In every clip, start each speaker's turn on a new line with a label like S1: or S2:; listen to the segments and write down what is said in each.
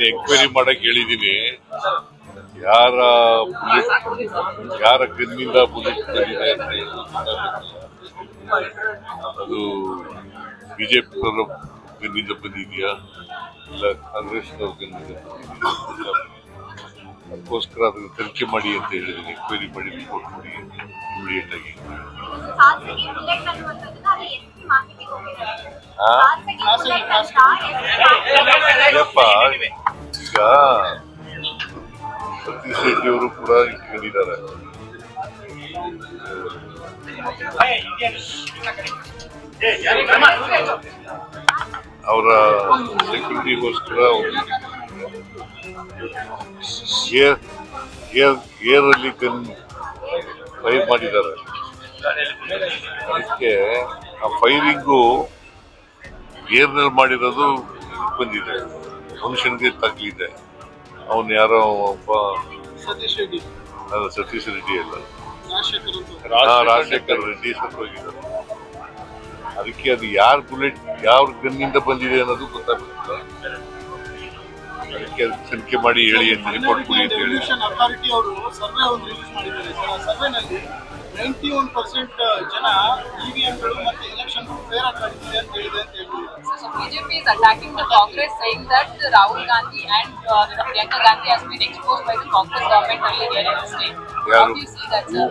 S1: ನಾನು ಎಂಕ್ವೈರಿ ಮಾಡಕ್ ಹೇಳಿದೀನಿ ಯಾರ ಬುಲೆಟ್ ಯಾರ ಗನ್ನಿಂದ ಬುಲೆಟ್ ಬಂದಿದೆ ಅಂತ. ಅದು ಬಿಜೆಪಿ ಗನ್ನಿಂದ ಬಂದಿದೆಯಾ? ಇಲ್ಲ ಕಾಂಗ್ರೆಸ್ನವ್ರ ಗನ್ನಿಂದ ಬಂದಿದೆಯಾ? ಅದಕ್ಕೋಸ್ಕರ ಅದನ್ನು ತನಿಖೆ ಮಾಡಿ ಅಂತ ಹೇಳಿದ್ದೀನಿ. ಎಂಕ್ವೈರಿ ಮಾಡಿ ರಿಪೋರ್ಟ್ ಮಾಡಿ ಇಮಿಡಿಯೇಟ್ ಆಗಿ. ಅಯ್ಯಪ್ಪ ಈಗ ಸತೀಶ್ ರೆಡ್ಡಿ ಕೂಡ ಇಟ್ಕೊಂಡಿದ್ದಾರೆ. ಅವರ ಸೆಕ್ಯೂರಿಟಿಗೋಸ್ಕರ ಏರಲ್ಲಿ ಗನ್ ಫೈರ್ ಮಾಡಿದ್ದಾರೆ. ಅದಕ್ಕೆ ಆ ಫೈರಿಂಗು ಏರ್ನಲ್ಲಿ ಮಾಡಿರೋದು ಬಂದಿದೆ. ಮನುಷ್ಯನಿಗೆ ತಗ್ಲಿದೆ. ಅವನು ಯಾರೋ ಒಬ್ಬ
S2: ಸತೀಶ್ ರೆಡ್ಡಿ.
S1: ಅಲ್ಲ ಸತೀಶ್ ರೆಡ್ಡಿ ಅಲ್ಲ.
S2: ರಾಜಶೇಖರ್
S1: ರೆಡ್ಡಿ. ಸತ್ತೋಗಿದ್ದಾರೆ. ಅದಕ್ಕೆ ಅದು ಯಾರ ಬುಲೆಟ್ ಯಾವ ಗನ್ನಿಂದ ಬಂದಿದೆ ಅನ್ನೋದು ಗೊತ್ತಾಗುತ್ತೆ ಅದಕ್ಕೆ ಅದಕ್ಕೆ ತನಿಖೆ ಮಾಡಿ ಹೇಳಿ ಅಂತ ರಿಪೋರ್ಟ್ ಕೊಡಿ ಅಂತ ಹೇಳಿ.
S2: ಅಥಾರಿಟಿ ಅವರು ಸರ್ವೆ ಒಂದು ರಿಲೀಸ್ ಮಾಡಿದ್ದಾರೆ. ಸರ್ ಆ ಸರ್ವೆನಲ್ಲಿ ನೈಂಟಿ ಒನ್ ಪರ್ಸೆಂಟ್ ಜನ ಇವಿಎಂಗಳು ಮತ್ತೆ ಎಲೆಕ್ಷನ್ ಫೇರ್ ಆಗಿ ನಡೆದಿದೆ ಅಂತ ಹೇಳಿದೆ ಅಂತ
S3: is attacking the Congress, saying that Rahul Gandhi and uh, Priyanka Gandhi has been exposed by the Congress government earlier here in the state. Yeah,
S1: How
S3: do you see that, sir?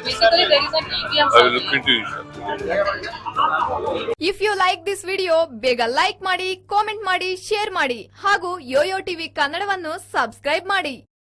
S3: Basically, there is an EVM
S1: I will
S3: look
S1: into it.
S4: If you like this video ಬೇಗ like ಮಾಡಿ comment ಮಾಡಿ share ಮಾಡಿ ಹಾಗೂ Yoyo TV ಕನ್ನಡವನ್ನು subscribe ಮಾಡಿ